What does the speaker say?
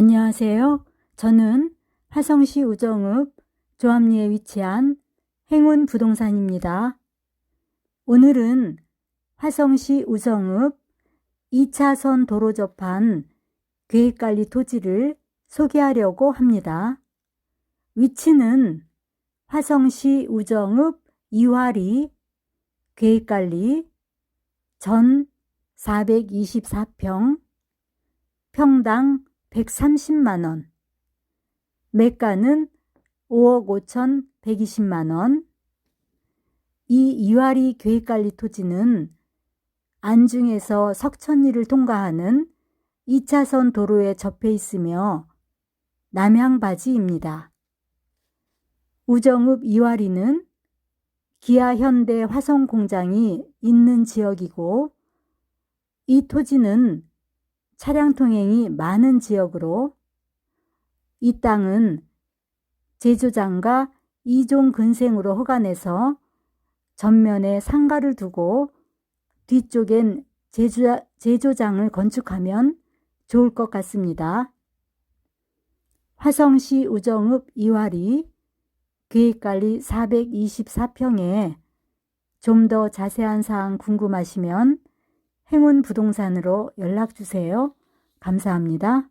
안녕하세요. 저는 화성시 우정읍 조합리에 위치한 행운 부동산입니다. 오늘은 화성시 우정읍 2차선 도로 접한 계획관리 토지를 소개하려고 합니다. 위치는 화성시 우정읍 이화리 계획관리 전 424평 평당 130만원 매가는 5억 5천 120만원 이 이화리 계획관리 토지는 안중에서 석천리를 통과하는 2차선 도로에 접해 있으며 남양바지입니다. 우정읍 이화리는 기아 현대 화성 공장이 있는 지역이고 이 토지는 차량 통행이 많은 지역으로 이 땅은 제조장과 이종 근생으로 허가내서 전면에 상가를 두고 뒤쪽엔 제조, 제조장을 건축하면 좋을 것 같습니다. 화성시 우정읍 이화리 계획관리 424평에 좀 더 자세한 사항 궁금하시면 행운 부동산으로 연락 주세요. 감사합니다.